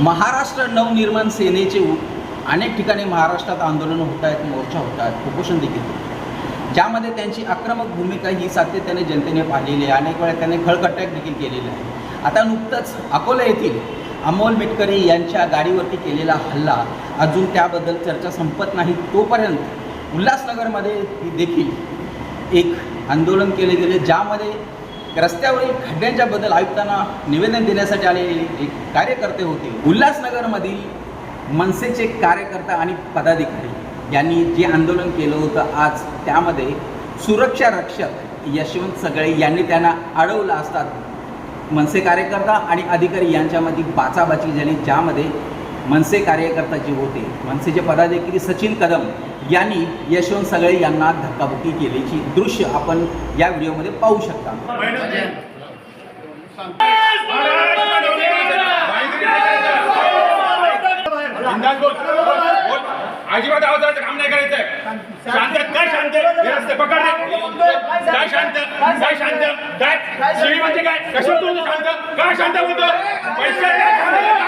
महाराष्ट्र नवनिर्माण सेनेचे अनेक ठिकाणी महाराष्ट्रात आंदोलनं होत आहेत मोर्चा होत आहेत कुपोषण देखील होत ज्यामध्ये त्यांची आक्रमक भूमिका ही सातत्याने जनतेने पाहिलेली आहे. अनेक वेळा त्यांनी खळकट्याक देखील केलेला आहे. आता नुकतंच अकोला येथील अमोल मिटकरी यांच्या गाडीवरती केलेला हल्ला अजून त्याबद्दल चर्चा संपत नाही तोपर्यंत उल्हासनगरमध्ये देखील एक आंदोलन केले गेले ज्यामध्ये रस्त्यावरील खड्ड्यांच्या बद्दल आयुक्तांना निवेदन देण्यासाठी आलेले एक कार्यकर्ते होते. उल्हासनगरमधील मनसेचे कार्यकर्ता आणि पदाधिकारी यांनी जे आंदोलन केलं होतं आज त्यामध्ये सुरक्षा रक्षक यशवंत सगळे यांनी त्यांना अडवलं असतात. मनसे कार्यकर्ता आणि अधिकारी यांच्यामध्ये बाचाबाची झाली ज्यामध्ये मनसे कार्यकर्ता जे होते. मनसेचे पदाधिकारी सचिन कदम यांनी यशवंत सगळे यांना धक्काबुक्की केल्याची दृश्य आपण या व्हिडिओमध्ये पाहू शकता. अजिबात आवाजाचं काम नाही करायचंय. शांत काय शांत? रस्ते पकड काय शांत? काय शांत? काय? शिवी म्हणजे काय? कशाला शांत? काय शांत बोलतो पैसे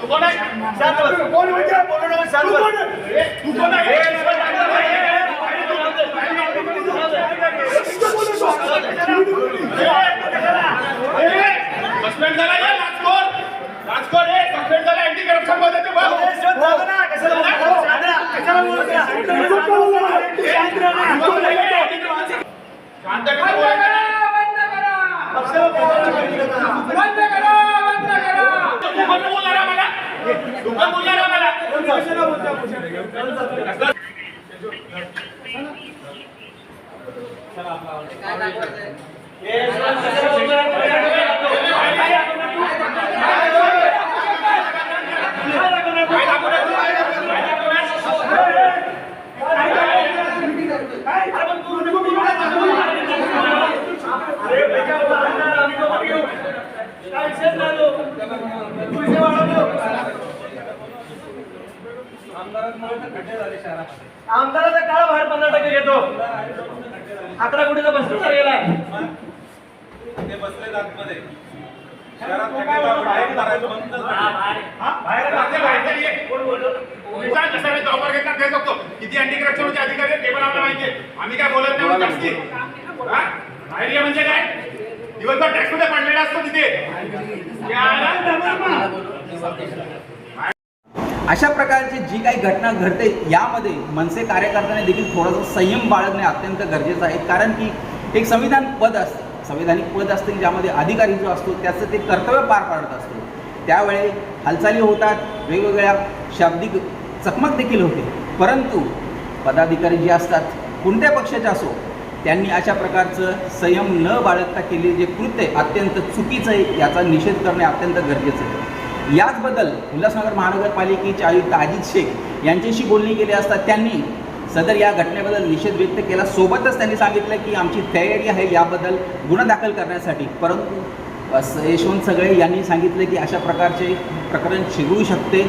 तू कोण आहे? कोण म्हणजे? तू कोण आहे? तू कोण आहे? सस्पेंड झाला या राजकोट राजकोट हे सस्पेंड झाला अँटी करप्शनमध्ये ते बघ शांत का बंद करा बंद करा तू कोण बोलणार आहे मला तू कोण बोलणार आहे मला काय दाखवणार तू? काय दाखवणार? आमदाराचा काळ बाहेर पंधरा टक्के घेतो. अकरा कोटीचा भ्रष्टाचार गेलाय ते बसले आतमध्ये किती अँटी करप्शनचे अधिकारी ते पण माहिती आम्ही काय बोलत नाही जास्ती? बाहेर ये म्हणजे काय? दिवसभर टॅक्समध्ये पडलेला असतो तिथे. याला- अशा प्रकारची जी काही घटना घडते यामध्ये मनसे कार्यकर्त्यांनी देखील थोडासा संयम बाळगणे अत्यंत गरजेचं आहे. कारण की एक संविधान पद असतं. संविधानिक पद असतं ज्यामध्ये अधिकारी जो असतो त्याचं ते कर्तव्य पार पाडत असतो. त्यावेळी हालचाली होतात वेगवेगळ्या शाब्दिक चकमक देखील होते. परंतु पदाधिकारी जे असतात कोणत्या पक्षाचे असो त्यांनी अशा प्रकारचं संयम न बाळगता केले जे कृत्य आहे, अत्यंत चुकीचं आहे याचा निषेध करणे अत्यंत गरजेचं आहे. याचबद्दल उल्हासनगर महानगरपालिकेचे आयुक्त अजित शेख यांच्याशी बोलणी केली असता त्यांनी सदर या घटनेबद्दल निषेध व्यक्त केला. सोबतच त्यांनी सांगितलं की आमची तयारी आहे याबद्दल गुन्हा दाखल करण्यासाठी. परंतु यशवंत सगळे यांनी सांगितलं की अशा प्रकारचे प्रकरण चिघळू शकते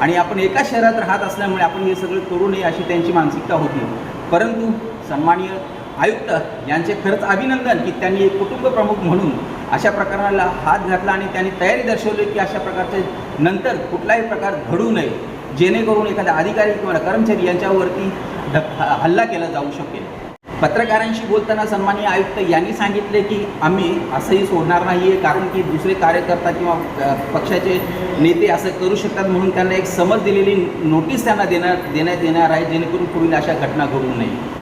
आणि आपण एका शहरात राहत असल्यामुळे आपण हे सगळं करू नये अशी त्यांची मानसिकता होती. परंतु सन्माननीय आयुक्त यांचे खरंच अभिनंदन की त्यांनी एक कुटुंब प्रमुख म्हणून अशा प्रकाराला हात घातला आणि त्यांनी तयारी दर्शवली की अशा प्रकारचे नंतर कुठलाही प्रकार घडू नये जेणेकरून एखादा अधिकारी किंवा कर्मचारी यांच्यावरती हल्ला केला जाऊ शकेल. पत्रकारांशी बोलताना सन्माननीय आयुक्त यांनी सांगितले की आम्ही असंही सोडणार नाही आहे कारण की दुसरे कार्यकर्ता किंवा पक्षाचे नेते असं करू शकतात म्हणून त्यांना एक समज दिलेली नोटीस त्यांना देणार देण्यात येणार आहे जेणेकरून पुढील अशा घटना घडू नये.